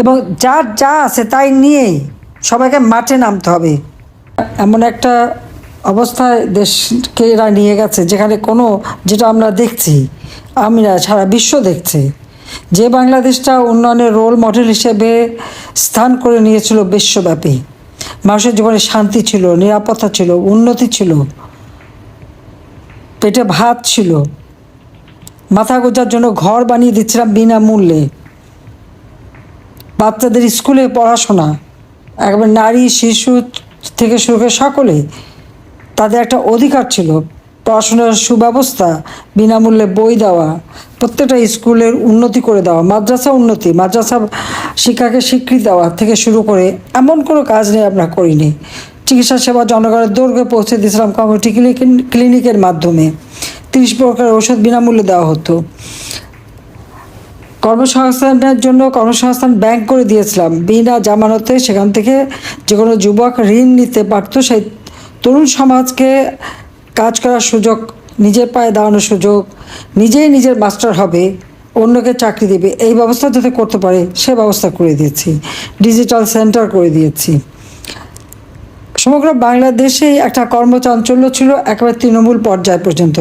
এবং যার যা আছে তাই নিয়েই সবাইকে মাঠে নামতে হবে। এমন একটা অবস্থায় দেশকে এরা নিয়ে গেছে, যেখানে কোনো যেটা আমরা দেখছি, আমরা সারা বিশ্ব দেখছে, যে বাংলাদেশটা উন্নয়নের রোল মডেল হিসেবে স্থান করে নিয়েছিল বিশ্বব্যাপী। মানুষের জীবনে শান্তি ছিল, নিরাপত্তা ছিল, উন্নতি ছিল, পেটে ভাত ছিল। মাথা গোজার জন্য ঘর বানিয়ে দিচ্ছিলাম বিনামূল্যে। বাচ্চাদের স্কুলে পড়াশোনা, একবার নারী, শিশু থেকে শুরু করে সকলে তাদের একটা অধিকার ছিল। পড়াশোনার সুব্যবস্থা, বিনামূল্যে বই দেওয়া, প্রত্যেকটা স্কুলের উন্নতি করে দেওয়া, মাদ্রাসা উন্নতি, মাদ্রাসা শিক্ষাকে স্বীকৃতি দেওয়া থেকে শুরু করে এমন কোনো কাজ নেই আমরা করিনি। চিকিৎসা সেবা জনগণের দৌড়কে পৌঁছে দিয়েছিলাম কমিউনিটি ক্লিনিক- ক্লিনিকের মাধ্যমে। তিরিশ প্রকার ওষুধ বিনামূল্যে দেওয়া হতো। কর্মসংস্থানের জন্য কর্মসংস্থান ব্যাংক করে দিয়েছিলাম। বিনা জামানতে সেখান থেকে যে কোনো যুবক ঋণ নিতে পারতো, সেই তরুণ সমাজকে কাজ করার সুযোগ নিজের পায়ে দাঁড়ানোর সুযোগ, নিজেই নিজের মাস্টার হবে, অন্যকে চাকরি দেবে, এই ব্যবস্থা যাতে করতে পারে, সে ব্যবস্থা করে দিয়েছি, ডিজিটাল সেন্টার করে দিয়েছি। সমগ্র বাংলাদেশেই একটা কর্মচাঞ্চল্য ছিল একেবারে তৃণমূল পর্যায় পর্যন্ত।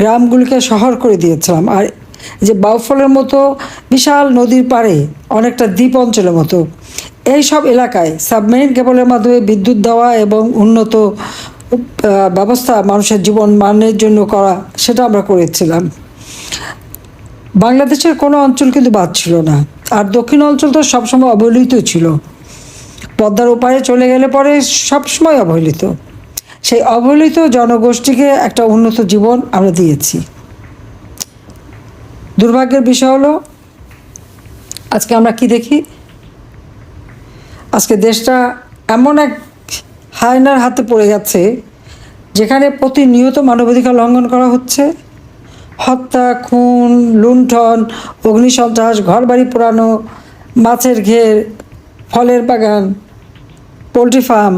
গ্রামগুলিকে শহর করে দিয়েছিলাম, আর যে বাউফলের মতো বিশাল নদীর পাড়ে অনেকটা দ্বীপ অঞ্চলের মতো। এই সব এলাকায় সাবমেরিন কেবলের মাধ্যমে বিদ্যুৎ দেওয়া এবং উন্নত ব্যবস্থা মানুষের জীবন মানের জন্য করা সেটা আমরা করেছিলাম। বাংলাদেশের কোনো অঞ্চল কিন্তু বাদ ছিল না। আর দক্ষিণ অঞ্চল তো সবসময় অবহেলিত ছিল। পদ্মার ওপারে চলে গেলে পরে সবসময় অবহেলিত। সেই অবহেলিত জনগোষ্ঠীকে একটা উন্নত জীবন আমরা দিয়েছি। দুর্ভাগ্যের বিষয় হলো, আজকে আমরা কি দেখি? আজকে দেশটা এমন এক হায়নার হাতে পড়ে যাচ্ছে, যেখানে প্রতিনিয়ত মানবাধিকার লঙ্ঘন করা হচ্ছে। হত্যা, খুন, লুণ্ঠন, অগ্নিসন্ত্রাস, ঘরবাড়ি পোড়ানো, মাছের ঘের, ফলের বাগান, পোলট্রি ফার্ম,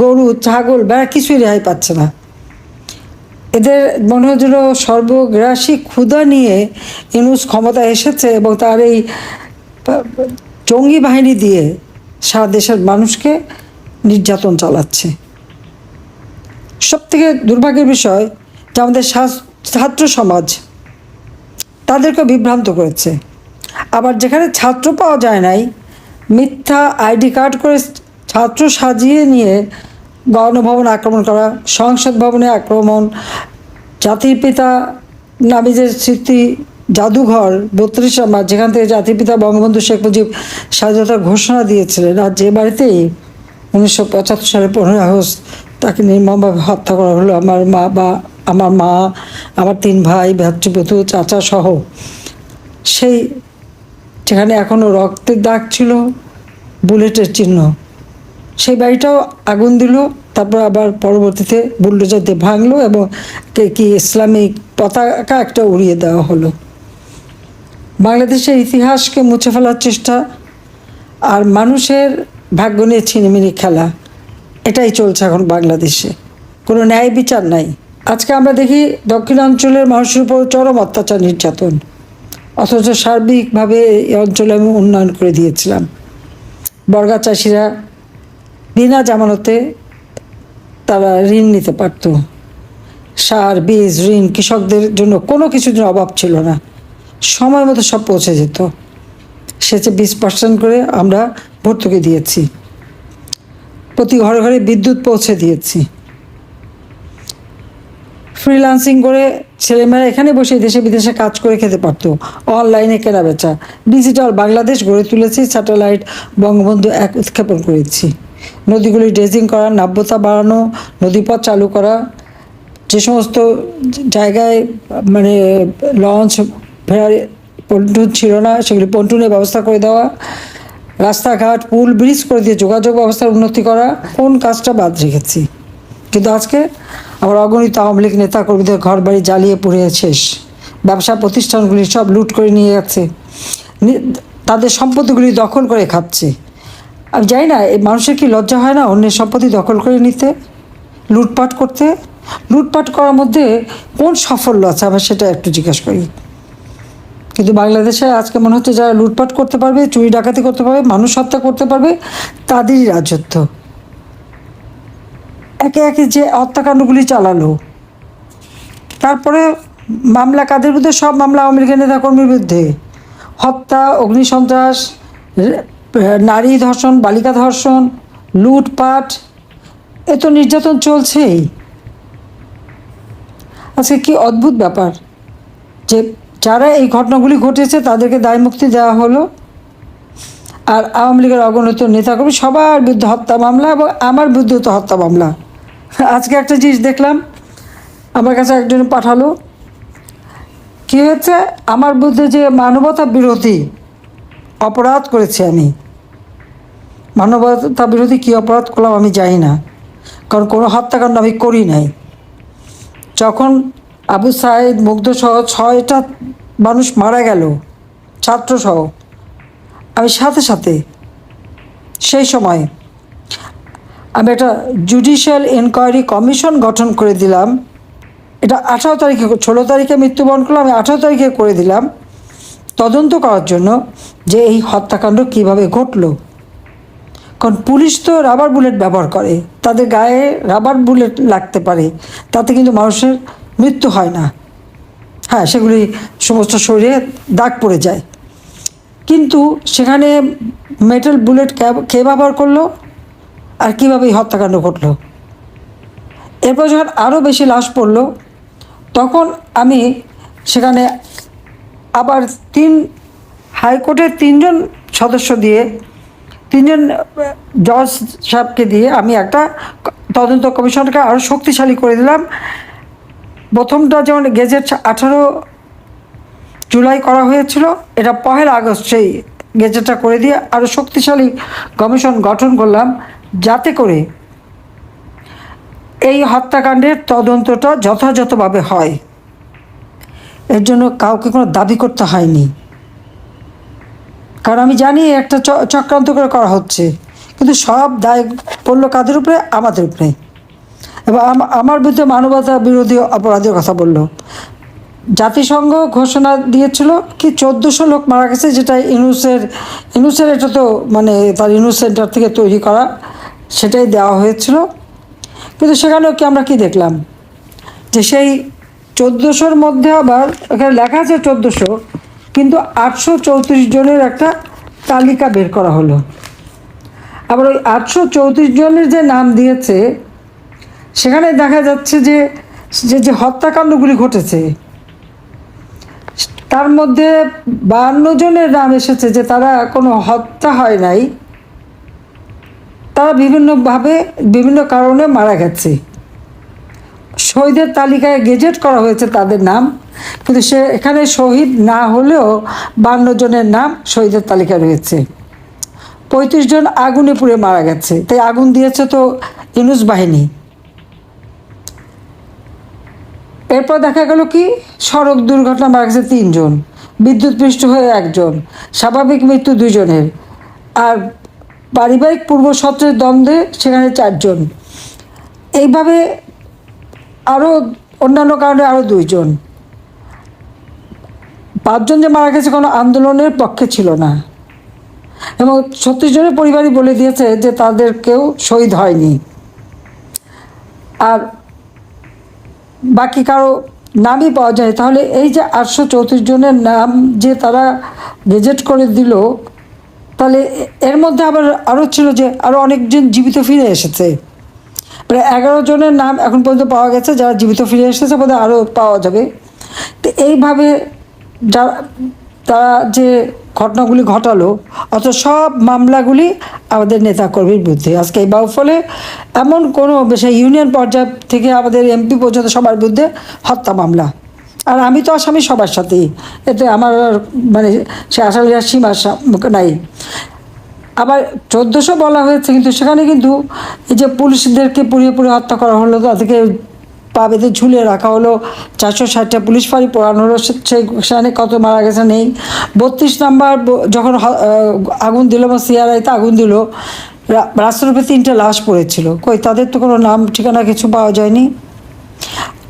গরু, ছাগল, বেড়া কিছুই রেহাই পাচ্ছে না। এদের মনে হচ্ছিল সর্বগ্রাসী ক্ষুধা নিয়ে ইনুস ক্ষমতা এসেছে এবং তার এই জঙ্গি বাহিনী দিয়ে সারা দেশের মানুষকে নির্যাতন চালাচ্ছে। সব থেকে দুর্ভাগ্যের বিষয় যে আমাদের ছাত্র সমাজ তাদেরকে বিভ্রান্ত করেছে। আবার যেখানে ছাত্র পাওয়া যায় নাই, মিথ্যা আইডি কার্ড করে ছাত্র সাজিয়ে নিয়ে গণভবন আক্রমণ করা, সংসদ ভবনে আক্রমণ, জাতির পিতা নামে যে স্মৃতি, জাদুঘর, বত্রিশ নম্বর, যেখান থেকে জাতির পিতা বঙ্গবন্ধু শেখ মুজিব স্বাধীনতার ঘোষণা দিয়েছিলেন। আর যে বাড়িতেই উনিশশো পঁচাত্তর সালে পনেরোই আগস্ট তাকে নির্মমভাবে হত্যা করা হলো। আমার মা বা আমার মা, আমার তিন ভাই ভ্রাতৃপুত্র চাচা সহ সেই যেখানে এখনও রক্তের দাগ ছিল, বুলেটের চিহ্ন। সেই বাড়িটাও আগুন দিল, তারপর আবার পরবর্তীতে বুলডোজার দিয়ে ভাঙলো এবং কে- ইসলামিক পতাকা একটা উড়িয়ে দেওয়া হলো। বাংলাদেশের ইতিহাসকে মুছে ফেলার চেষ্টা আর মানুষের ভাগ্য নিয়ে ছিনিমিনি খেলা, এটাই চলছে এখন বাংলাদেশে। কোনো ন্যায় বিচার নাই। আজকে আমরা দেখি দক্ষিণাঞ্চলের মানুষের উপর চরম অত্যাচার নির্যাতন, অথচ সার্বিকভাবে এই অঞ্চলে আমি উন্নয়ন করে দিয়েছিলাম। বর্গা চাষিরা বিনা জামানতে তারা ঋণ নিতে পারত। সার, বীজ, ঋণ, কৃষকদের জন্য কোনো কিছুর জন্য অভাব ছিল না। সময় মতো সব পৌঁছে যেত। সেচে বিশ পার্সেন্ট করে আমরা ভর্তুকি দিয়েছি। প্রতি ঘরে ঘরে বিদ্যুৎ পৌঁছে দিয়েছি। ফ্রিল্যান্সিং করে ছেলেমেয়েরা এখানে বসে দেশে বিদেশে কাজ করে খেতে পারতো। অনলাইনে কেনা বেচা ডিজিটাল বাংলাদেশ গড়ে তুলেছি স্যাটেলাইট বঙ্গবন্ধু এক উৎক্ষেপণ করেছি। নদীগুলি ড্রেজিং করা, নাব্যতা বাড়ানো, নদীপথ চালু করা, যে সমস্ত জায়গায় মানে লঞ্চ, ফেরার পন্টুন ছিল না, সেগুলি পন্টুনের ব্যবস্থা করে দেওয়া, রাস্তাঘাট, পুল, ব্রিজ করে দিয়ে যোগাযোগ ব্যবস্থার উন্নতি করা, কোন কাজটা বাদ রেখেছি? কিন্তু আজকে আমার অগণিত আওয়ামী লীগ নেতা কর্মীদের ঘর বাড়ি জ্বালিয়ে পুড়ে শেষ। ব্যবসা প্রতিষ্ঠানগুলি সব লুট করে নিয়ে যাচ্ছে। তাদের সম্পত্তিগুলি দখল করে খাচ্ছে। আমি জানি না এই মানুষের কি লজ্জা হয় না অন্যের সম্পত্তি দখল করে নিতে? লুটপাট করতে? লুটপাট করার মধ্যে কোন সাফল্য আছে? আমার সেটা একটু জিজ্ঞাসা করি। কিন্তু বাংলাদেশে আজকে মনে হচ্ছে যারা লুটপাট করতে পারবে, চুরি ডাকাতি করতে পারবে, মানুষ হত্যা করতে পারবে, তাদেরই রাজত্ব। একে একে যে হত্যাকাণ্ডগুলি চালালো, তারপরে মামলা কাদের বিরুদ্ধে? সব মামলা আওয়ামী লীগের নেতাকর্মীর বিরুদ্ধে। হত্যা, অগ্নিসন্ত্রাস নারী ধর্ষণ, বালিকা ধর্ষণ, লুটপাট, এ তো নির্যাতন চলছেই। আজকে কি অদ্ভুত ব্যাপার যে যারা এই ঘটনাগুলি ঘটেছে তাদেরকে দায় মুক্তি দেওয়া হলো আর আওয়ামী লীগের অগণিত নেতাকর্মী সবার বিরুদ্ধে হত্যা মামলা এবং আমার বিরুদ্ধে তো হত্যা মামলা। আজকে একটা জিনিস দেখলাম, আমার কাছে একজন পাঠালো। কী হয়েছে? আমার বিরুদ্ধে যে মানবতা বিরোধী অপরাধ করেছি আমি। মানবতা বিরোধী কী অপরাধ করলাম আমি জানি না। কারণ কোনো হত্যাকাণ্ড আমি করি নাই। যখন আবু সাইদ মুগ্ধসহ ছয়টা মানুষ মারা গেল ছাত্রসহ আমি সাথে সাথে সেই সময় আমি একটা জুডিশিয়াল এনকোয়ারি কমিশন গঠন করে দিলাম। এটা আঠারো তারিখে, ষোলো তারিখে মৃত্যুবরণ করলাম, আমি আঠারো তারিখে করে দিলাম। তদন্ত করার জন্য যে এই হত্যাকাণ্ড কীভাবে ঘটলো। কারণ পুলিশ তো রাবার বুলেট ব্যবহার করে। তাদের গায়ে রাবার বুলেট লাগতে পারে। তাতে কিন্তু মানুষের মৃত্যু হয় না। হ্যাঁ সেগুলি সমস্ত শরীরে দাগ পড়ে যায়। কিন্তু সেখানে মেটাল বুলেট কে ব্যবহার করল? আর কীভাবে এই হত্যাকাণ্ড ঘটলো? এরপর যখন আরও বেশি লাশ পড়ল, তখন আমি সেখানে আবার তিন হাইকোর্টের তিনজন সদস্য দিয়ে, তিনজন জজ সাহেবকে দিয়ে আমি একটা তদন্ত কমিশনকে আরও শক্তিশালী করে দিলাম। প্রথমটা যেমন গেজেট আঠারো জুলাই করা হয়েছিল, এটা পহেলা আগস্ট সেই গেজেটটা করে দিয়ে আরও শক্তিশালী কমিশন গঠন করলাম, যাতে করে এই হত্যাকাণ্ডের তদন্তটা যথাযথভাবে হয়। এর জন্য কাউকে কোনো দাবি করতে হয়নি। কারণ আমি জানি একটা চক্রান্ত করে করা হচ্ছে। কিন্তু সব দায় পড়ল কাদের উপরে? আমাদের উপরে। এবং আম- আমার বিরুদ্ধে মানবতা বিরোধী অপরাধের কথা বলল। জাতিসংঘ ঘোষণা দিয়েছিল কি চোদ্দোশো লোক মারা গেছে, যেটা ইনুসের ইনুসের এটা তো মানে তার ইনুস সেন্টার থেকে তৈরি করা, সেটাই দেওয়া হয়েছিল। কিন্তু সেখানেও কি আমরা কি দেখলাম? যে সেই চোদ্দোশোর মধ্যে আবার, এখানে লেখা আছে চোদ্দোশো, কিন্তু আটশো চৌত্রিশ জনের একটা তালিকা বের করা হলো। আবার ওই আটশো চৌত্রিশ জনের যে নাম দিয়েছে, সেখানে দেখা যাচ্ছে যে যে যে হত্যাকাণ্ডগুলি ঘটেছে। তার মধ্যে বান্ন জনের নাম এসেছে যে তারা কোনো হত্যা হয় নাই। তারা বিভিন্নভাবে, বিভিন্ন কারণে মারা গেছে। শহীদের তালিকায় গেজেট করা হয়েছে তাদের নাম, কিন্তু সে এখানে শহীদ না হলেও বান্ন জনের নাম শহীদের তালিকায় রয়েছে। পঁয়ত্রিশ জন আগুনে পুড়ে মারা গেছে। তাই আগুন দিয়েছে তো ইনুস বাহিনী। এরপর দেখা গেল কি? সড়ক দুর্ঘটনা মারা গেছে তিনজন বিদ্যুৎপৃষ্ট হয়ে একজন, স্বাভাবিক মৃত্যু দুজনের। আর পারিবারিক পূর্বশত্রের দ্বন্দ্বে সেখানে চারজন। এইভাবে আরও অন্যান্য কারণে আরও দুইজন। পাঁচজন যে মারা গেছে কোনো আন্দোলনের পক্ষে ছিল না। এবং ছত্রিশ জনের পরিবারই বলে দিয়েছে যে তাদের কেউ শহীদ হয়নি। আর বাকি কারও নামই পাওয়া যায় তাহলে এই যে আটশো চৌত্রিশ জনের নাম যে তারা গেজেট করে দিল, তাহলে এর মধ্যে আবার আরও ছিল যে আরও অনেকজন জীবিত ফিরে এসেছে। প্রায় এগারো জনের নাম এখন পর্যন্ত পাওয়া গেছে, যারা জীবিত ফিরে এসেছে বোধহয় আরও পাওয়া যাবে। তো এইভাবে যারা তারা যে ঘটনাগুলি ঘটালো অত সব মামলাগুলি আমাদের নেতাকর্মীর বিরুদ্ধে। আজকে এই ফলে এমন কোনো সে ইউনিয়ন পর্যায় থেকে আমাদের এমপি পর্যন্ত সবার বিরুদ্ধে হত্যা মামলা। আর আমি তো আসামি সবার সাথেই। এতে আমার মানে সে আসামি আর সীমা নাই। আবার চোদ্দোশো বলা হয়েছে, কিন্তু সেখানে কিন্তু এই যে পুলিশদেরকে পুড়িয়ে পুড়িয়ে হত্যা করা হলো, তাদেরকে পা বেঁধে ঝুলিয়ে রাখা হলো, চারশো ষাটটা পুলিশ ফাঁড়ি পোড়ানো হলো সেখানে কত মারা গেছে নেই। বত্রিশ নাম্বার যখন আগুন দিল বা সিআরআইতে আগুন দিল রাস্তার উপরে তিনটে লাশ পড়েছিল। কই, তাদের তো কোনো নাম, ঠিকানা কিছু পাওয়া যায়নি।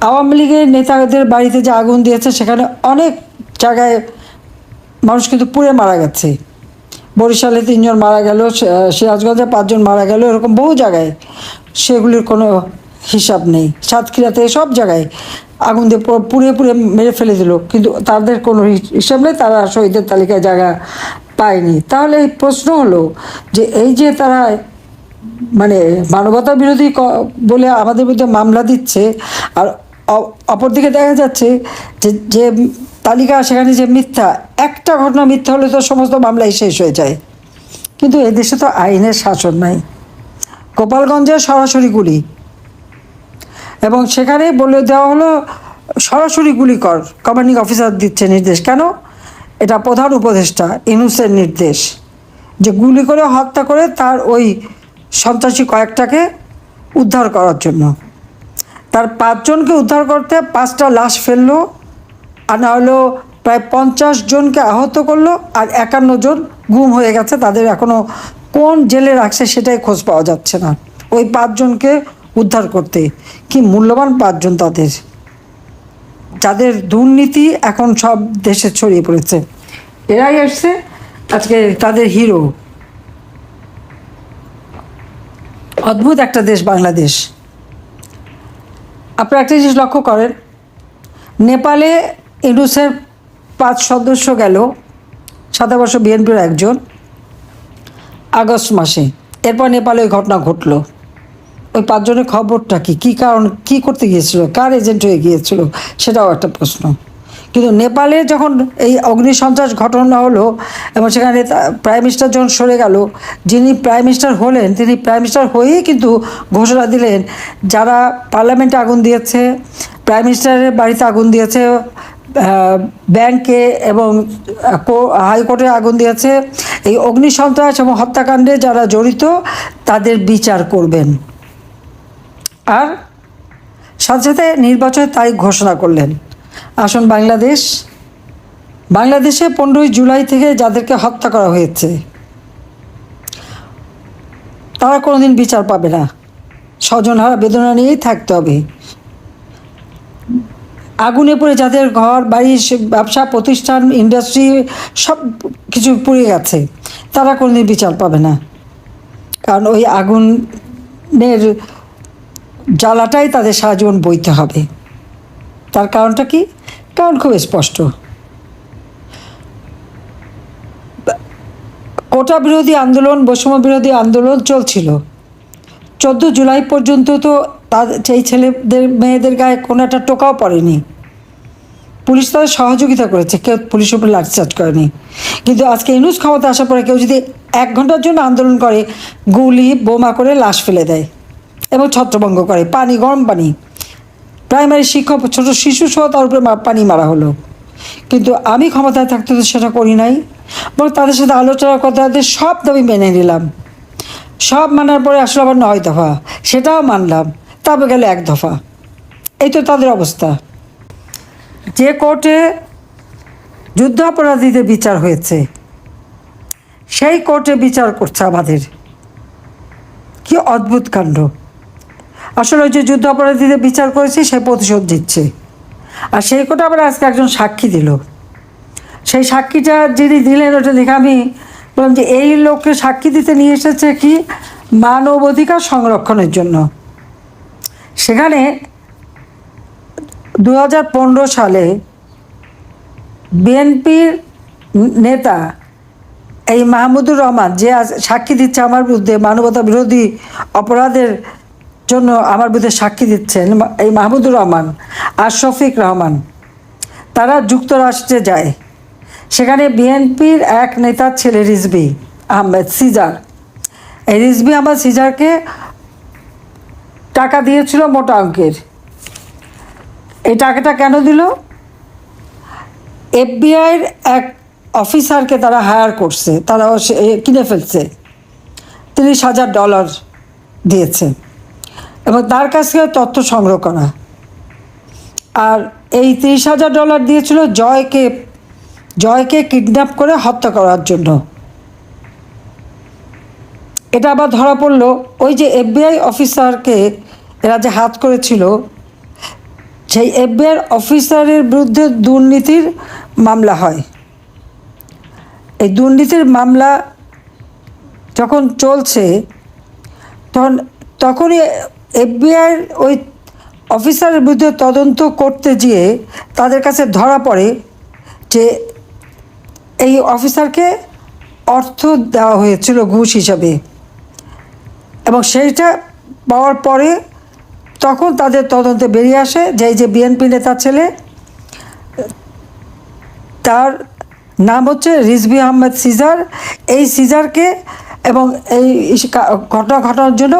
আওয়ামী লীগের নেতাদের বাড়িতে যে আগুন দিয়েছে, সেখানে অনেক জায়গায় মানুষ কিন্তু পুড়ে মারা গেছে। বরিশালে তিনজন মারা গেল সিরাজগঞ্জে পাঁচজন মারা গেল, এরকম বহু জায়গায়। সেগুলির কোনো হিসাব নেই। সাতক্ষীরাতে সব জায়গায় আগুন দিয়ে পুরো পুড়িয়ে পুড়িয়ে মেরে ফেলে দিল, কিন্তু তাদের কোনো হিসাব নেই, তারা শহীদের তালিকায় জায়গা পায়নি। তাহলে এই প্রশ্ন হলো যে এই যে তারা মানে মানবতা বিরোধী বলে আমাদের বিরুদ্ধে মামলা দিচ্ছে, আর অপরদিকে দেখা যাচ্ছে যে যে তালিকা সেখানে যে মিথ্যা, একটা ঘটনা মিথ্যা হলে তো সমস্ত মামলাই শেষ হয়ে যায়। কিন্তু এদেশে তো আইনের শাসন নাই। গোপালগঞ্জে সরাসরি গুলি। এবং সেখানে বলে দেওয়া হলো, সরাসরি গুলি কর। কমান্ডিং অফিসার দিচ্ছে নির্দেশ। কেন? এটা প্রধান উপদেষ্টা, ইনুসের নির্দেশ। যে গুলি করে হত্যা করে তার ওই সন্ত্রাসী কয়েকটাকে উদ্ধার করার জন্য। তার পাঁচজনকে উদ্ধার করতে পাঁচটা লাশ ফেলল, আর না হলো প্রায় পঞ্চাশ জনকে আহত করল, আর একান্ন জন গুম হয়ে গেছে। তাদের এখনও কোন জেলে রাখছে সেটাই খোঁজ পাওয়া যাচ্ছে না। ওই পাঁচজনকে উদ্ধার করতে। কি মূল্যবান পাঁচজন তাদের। যাদের দুর্নীতি এখন সব দেশে ছড়িয়ে পড়েছে। এরাই এসছে আজকে তাদের হিরো। অদ্ভুত একটা দেশ, বাংলাদেশ। আপনারা একটা জিনিস লক্ষ্য করেন, নেপালে ইন্ডুসের পাঁচ সদস্য গেল, সাতাবর্ষ বিএনপির একজন, আগস্ট মাসে। এরপর নেপালে ওই ঘটনা ঘটল। ওই পাঁচজনের খবরটা কি? কী কারণ, কী করতে গিয়েছিল? কার এজেন্ট হয়ে গিয়েছিল? সেটাও একটা প্রশ্ন। কিন্তু নেপালে যখন এই অগ্নিসন্ত্রাস ঘটনা হলো এবং সেখানে প্রাইম মিনিস্টার যখন সরে গেল, যিনি প্রাইম মিনিস্টার হলেন, তিনি প্রাইম মিনিস্টার হয়েই কিন্তু ঘোষণা দিলেন যারা পার্লামেন্টে আগুন দিয়েছে, প্রাইম মিনিস্টারের বাড়িতে আগুন দিয়েছে ব্যাংকে এবং হাইকোর্টে আগুন দিয়েছে। এই অগ্নিসন্ত্রাস এবং হত্যাকাণ্ডে যারা জড়িত, তাদের বিচার করবেন। আর সাথে সাথে নির্বাচনের তারিখ ঘোষণা করলেন। আসুন বাংলাদেশ। বাংলাদেশে পনেরোই জুলাই থেকে যাদেরকে হত্যা করা হয়েছে, তারা কোনোদিন বিচার পাবে না। স্বজনহারা বেদনা নিয়েই থাকতে হবে। আগুনে পড়ে যাদের ঘর, বাড়ি ব্যবসা, প্রতিষ্ঠান ইন্ডাস্ট্রি সব কিছু পুড়ে গেছে, তারা কোনোদিন বিচার পাবে না। কারণ ওই আগুনের জ্বালাটাই তাদের সারা জীবন বইতে হবে। তার কারণটা কি? কারণ খুব স্পষ্ট। কোটা বিরোধী আন্দোলন, বৈষম্য বিরোধী আন্দোলন চলছিল। চোদ্দ জুলাই পর্যন্ত তো তাদের সেই ছেলেদের, মেয়েদের গায়ে কোনো একটা টোকাও পড়েনি। পুলিশ তাদের সহযোগিতা করেছে, কেউ পুলিশের উপর লাঠিচার্জ করেনি। কিন্তু আজকে ইনুস ক্ষমতা আসার পরে কেউ যদি এক ঘণ্টার জন্য আন্দোলন করে, গুলি, বোমা করে লাশ ফেলে দেয় এবং ছত্রভঙ্গ করে, পানি, গরম পানি। প্রাইমারি শিক্ষক, ছোট শিশু সহ তার উপরে পানি মারা হলো। কিন্তু আমি ক্ষমতায় থাকতে তো সেটা করি নাই। বরং তাদের সাথে আলোচনা তাদের সব দাবি মেনে নিলাম। সব মানার পরে আসলে আবার নয় দফা। সেটাও মানলাম। তারপর গেলে এক দফা। এই তো তাদের অবস্থা। যে কোর্টে যুদ্ধাপরাধীদের বিচার হয়েছে, সেই কোর্টে বিচার করছে আমাদের। কি অদ্ভুত কাণ্ড। আসলে ওই যে যুদ্ধ অপরাধীদের বিচার করেছে, সে প্রতিশোধ দিচ্ছে আর সেই কোটা আবার আজকে একজন সাক্ষী দিল। সেই সাক্ষীটা যিনি দিলেন, ওটা দেখে আমি বললাম যে, এই লোককে সাক্ষী দিতে নিয়ে এসেছে কি? মানব অধিকার সংরক্ষণের জন্য। সেখানে দু হাজার পনেরো সালে বিএনপির নেতা এই মাহমুদুর রহমান, যে আজ সাক্ষী দিচ্ছে আমার বিরুদ্ধে মানবতা বিরোধী অপরাধের জন্য আমার বিরুদ্ধে সাক্ষী দিচ্ছেন এই মাহমুদুর রহমান আর শফিক রহমান। তারা যুক্তরাষ্ট্রে যায়। সেখানে বিএনপির এক নেতার ছেলে রিজবি আহমেদ সিজার। এই রিজবি আহমেদ সিজারকে টাকা দিয়েছিল মোটা অঙ্কের। এই টাকাটা কেন দিল? এফবিআইয়ের এক অফিসারকে তারা হায়ার করছে। তারা কিনে ফেলছে। তিরিশ হাজার ডলার দিয়েছে। এবং তার কাছ থেকে তথ্য সংগ্রহ করা। আর এই তিরিশ হাজার ডলার দিয়েছিল জয়কে জয়কে কিডন্যাপ করে হত্যা করার জন্য। এটা আবার ধরা পড়ল, ওই যে এফবিআই অফিসারকে এরা যে হাত করেছিল, সেই এফবিআই অফিসারের বিরুদ্ধে দুর্নীতির মামলা হয়। এই দুর্নীতির মামলা যখন চলছে, তখন, তখনই এফবিআইয়ের ওই অফিসারের বিরুদ্ধে তদন্ত করতে গিয়ে তাদের কাছে ধরা পড়ে যে এই অফিসারকে অর্থ দেওয়া হয়েছিল ঘুষ হিসাবে। এবং সেইটা পাওয়ার পরে তখন তাদের তদন্তে বেরিয়ে আসে যে এই যে বিএনপি নেতার ছেলে, তার নাম হচ্ছে রিজভি আহমেদ সিজার। এই সিজারকে এবং এই ঘটনা ঘটানোর জন্য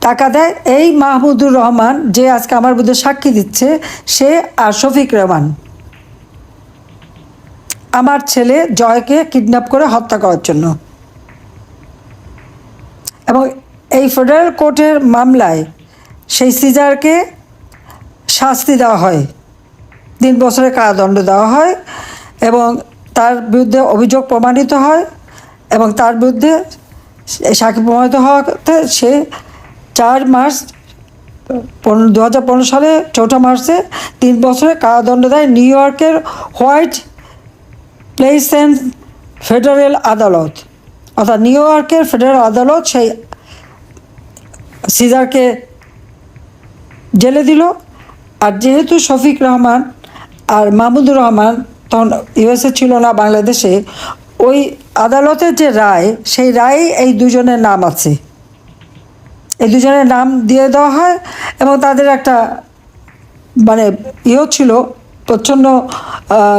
টাকা দেয়। এই মাহমুদুর রহমান যে আজকে আমার বিরুদ্ধে সাক্ষী দিচ্ছে, সে আর শফিক রহমান। আমার ছেলে জয়কে কিডন্যাপ করে হত্যা করার জন্য। এবং এই ফেডারেল কোর্টের মামলায় সেই সিজারকে শাস্তি দেওয়া হয়। তিন বছরের কারাদণ্ড দেওয়া হয় এবং তার বিরুদ্ধে অভিযোগ প্রমাণিত হয় এবং তার বিরুদ্ধে সাক্ষী প্রমাণিত হওয়াতে সে চার পনেরো দু হাজার পনেরো সালে, চৌঠা মার্চে তিন বছরের কারাদণ্ড দেয় নিউ ইয়র্কের হোয়াইট প্লেসেন্ট ফেডারেল আদালত। অর্থাৎ নিউ ইয়র্কের ফেডারেল আদালত সেই সিজারকে জেলে দিল। আর যেহেতু শফিক রহমান আর মাহমুদুর রহমান তখন ইউএসএ ছিল না বাংলাদেশে, ওই আদালতের যে রায়, সেই রায়ে এই দুজনের নাম আছে। এই দুজনের নাম দিয়ে দেওয়া হয় এবং তাদের একটা মানে ইয়েও ছিল, প্রচ্ছন্ন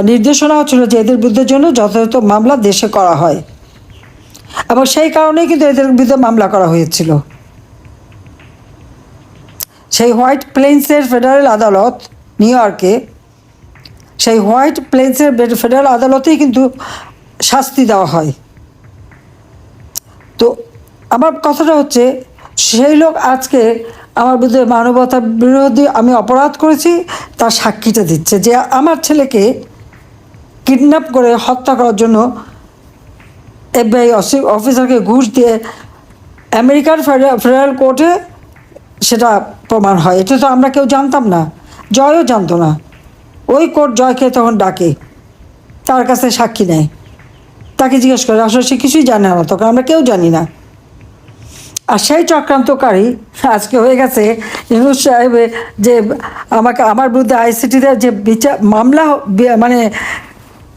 নির্দেশনাও ছিল যে এদের বিরুদ্ধের জন্য যথাযথ মামলা দেশে করা হয়। এবং সেই কারণেই কিন্তু এদের বিরুদ্ধে মামলা করা হয়েছিল। সেই হোয়াইট প্লেন্সের ফেডারেল আদালত, নিউ ইয়র্কে, সেই হোয়াইট প্লেন্সের ফেডারেল আদালতেই কিন্তু শাস্তি দেওয়া হয়। তো আমার কথাটা হচ্ছে সেই লোক আজকে আমার বিরুদ্ধে মানবতা বিরোধী আমি অপরাধ করেছি, তার সাক্ষীটা দিচ্ছে যে আমার ছেলেকে কিডন্যাপ করে হত্যা করার জন্য এফবিআই অফিসারকে ঘুষ দিয়ে আমেরিকার ফেডারেল কোর্টে সেটা প্রমাণ হয়। এটা তো আমরা কেউ জানতাম না, জয়ও জানতো না। ওই কোর্ট জয়কে তখন ডাকে, তার কাছে সাক্ষী নেয়। তাকে জিজ্ঞেস করে, আসলে সে কিছুই জানে না তখন আমরা কেউ জানি না। আর সেই চক্রান্তকারী আজকে হয়ে গেছে ইউনুস সাহেব যে আমাকে, আমার বিরুদ্ধে আইসিটিতে যে বিচার মামলা মানে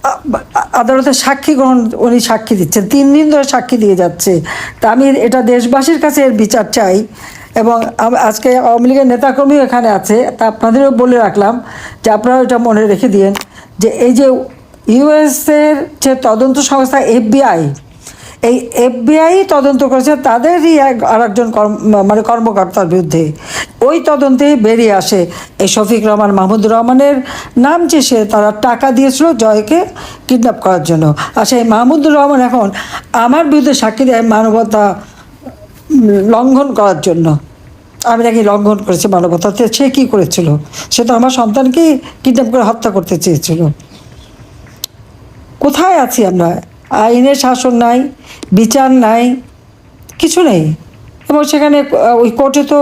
আ- আ- আদালতে সাক্ষী গ্রহণ, উনি সাক্ষী দিচ্ছেন, তিন দিন ধরে সাক্ষী দিয়ে যাচ্ছে। তা আমি এটা দেশবাসীর কাছে এর বিচার চাই এবং আজকে আওয়ামী লীগের নেতাকর্মীও এখানে আছে। তা আপনাদেরও বলে রাখলাম যে আপনারা এটা মনে রেখে দিয়েন যে এই যে ইউএসের যে তদন্ত সংস্থা এফবিআই এই এফবিআই তদন্ত করেছে, তাদেরই এক আর একজন কর্ম মানে কর্মকর্তার বিরুদ্ধে। ওই তদন্তে বেরিয়ে আসে এই শফিক রহমান মাহমুদুর রহমানের নাম সে, তারা টাকা দিয়েছিল জয়কে কিডন্যাপ করার জন্য। আর সেই মাহমুদুর রহমান এখন আমার বিরুদ্ধে সাক্ষী দেয় মানবতা লঙ্ঘন করার জন্য। আমি নাকি লঙ্ঘন করেছি মানবতা সে কী করেছিল? সে তো আমার সন্তানকেই কিডন্যাপ করে হত্যা করতে চেয়েছিল। কোথায় আছি আমরা? আইনের শাসন নাই, বিচার নাই, কিছু নেই। এবং সেখানে ওই কোর্টে তো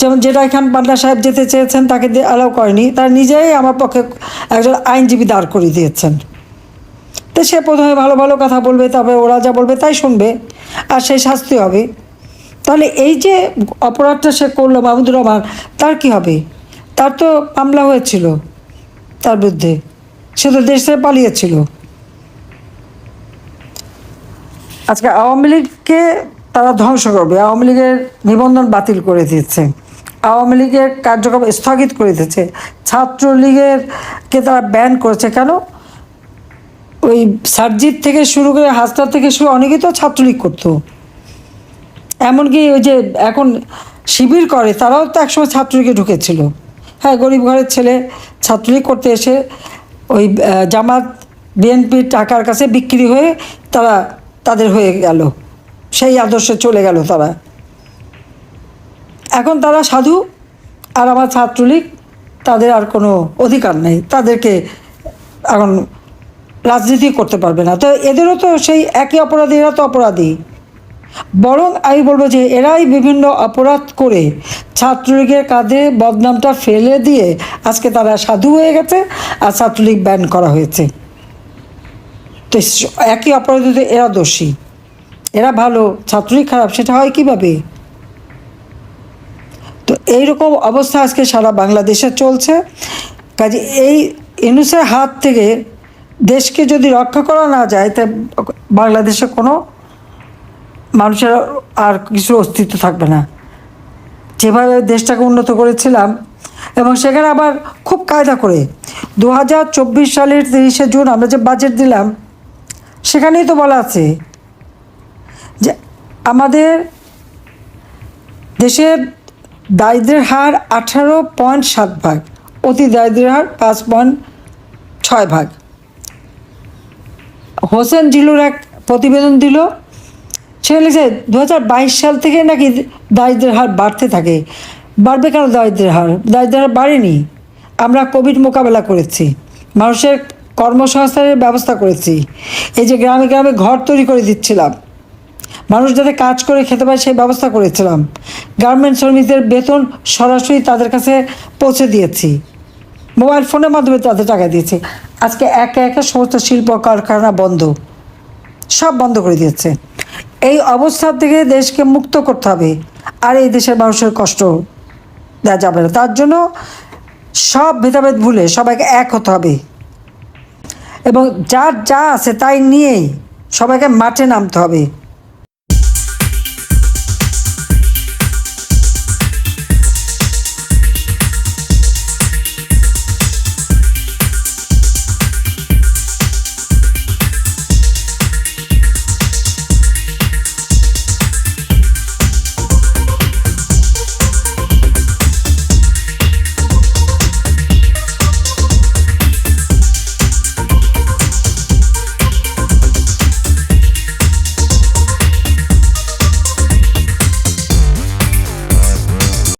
যেমন যেটা খান পান্ডা সাহেব যেতে চেয়েছেন, তাকে অ্যালাউ করেনি। তার নিজেই আমার পক্ষে একজন আইনজীবী দাঁড় করিয়ে দিয়েছেন। তো সে প্রথমে ভালো ভালো কথা বলবে, তারপরে ওরা যা বলবে তাই শুনবে, আর সেই শাস্তি হবে। তাহলে এই যে অপরাধটা সে করল মাহমুদুর রহমান, তার কি হবে? তার তো মামলা হয়েছিল, তার বিরুদ্ধে। সে তো দেশ পালিয়েছিল। আজকে আওয়ামী লীগকে তারা ধ্বংস করবে, আওয়ামী লীগের নিবন্ধন বাতিল করে দিচ্ছে, আওয়ামী লীগের কার্যক্রম স্থগিত করে দিচ্ছে ছাত্রলীগের কে তারা ব্যান করেছে কেন? ওই সার্জিত থেকে শুরু করে হাসপাতাল থেকে শুরু, অনেকেই তো ছাত্রলীগ করতো। এমনকি ওই যে এখন শিবির করে, তারাও তো একসময় ছাত্রলীগে ঢুকেছিল। হ্যাঁ গরিব ঘরের ছেলে ছাত্রলীগ করতে এসে ওই জামাত বিএনপির টাকার কাছে বিক্রি হয়ে তারা তাদের হয়ে গেল। সেই আদর্শে চলে গেল তারা। এখন তারা সাধু আর আমার ছাত্রলীগ, তাদের আর কোনো অধিকার নেই। তাদেরকে এখন রাজনীতি করতে পারবে না। তো এদেরও তো সেই একই অপরাধী, এরা তো অপরাধী। বরং আমি বলব যে এরাই বিভিন্ন অপরাধ করে ছাত্রলীগের কাঁধে বদনামটা ফেলে দিয়ে আজকে তারা সাধু হয়ে গেছে আর ছাত্রলীগ ব্যান করা হয়েছে। তো একই অপরাধীতে এরা দোষী। এরা ভালো ছাত্রই খারাপ, সেটা হয় কীভাবে? তো এইরকম অবস্থা আজকে সারা বাংলাদেশে চলছে। কাজে এই ইনুসের হাত থেকে দেশকে যদি রক্ষা করা না যায়, তা বাংলাদেশে কোনো মানুষের আর কিছু অস্তিত্ব থাকবে না। যেভাবে দেশটাকে উন্নত করেছিলাম, এবং সেখানে আবার খুব কায়দা করে। দু হাজার চব্বিশ সালের তিরিশে জুন আমরা যে বাজেট দিলাম সেখানেই তো বলা আছে যে আমাদের দেশের দারিদ্রের হার আঠারো পয়েন্ট সাত ভাগ, অতি দারিদ্রের হার পাঁচ পয়েন্ট ছয় ভাগ। হোসেন জিলুর এক প্রতিবেদন দিল, সে লিখছে দু হাজার বাইশ সাল থেকে নাকি দারিদ্রের হার বাড়তে থাকে। বাড়বে কেন দারিদ্রের হার? দারিদ্রের হার বাড়েনি। আমরা কোভিড মোকাবেলা করেছি। মানুষের কর্মসংস্থানের ব্যবস্থা করেছি। এই যে গ্রামে গ্রামে ঘর তৈরি করে দিচ্ছিলাম। মানুষ যাতে কাজ করে খেতে পারে সেই ব্যবস্থা করেছিলাম। গার্মেন্ট শ্রমিকদের বেতন সরাসরি তাদের কাছে পৌঁছে দিয়েছি। মোবাইল ফোনের মাধ্যমে তাদের টাকা দিয়েছি। আজকে একে একে সমস্ত শিল্প কারখানা বন্ধ। সব বন্ধ করে দিয়েছে। এই অবস্থা থেকে দেশকে মুক্ত করতে হবে। আর এই দেশের মানুষের কষ্ট দেওয়া যাবে না। তার জন্য সব ভেদাভেদ ভুলে সবাইকে এক হতে হবে। এবং যার যা আছে তাই নিয়েই সবাইকে মাঠে নামতে হবে।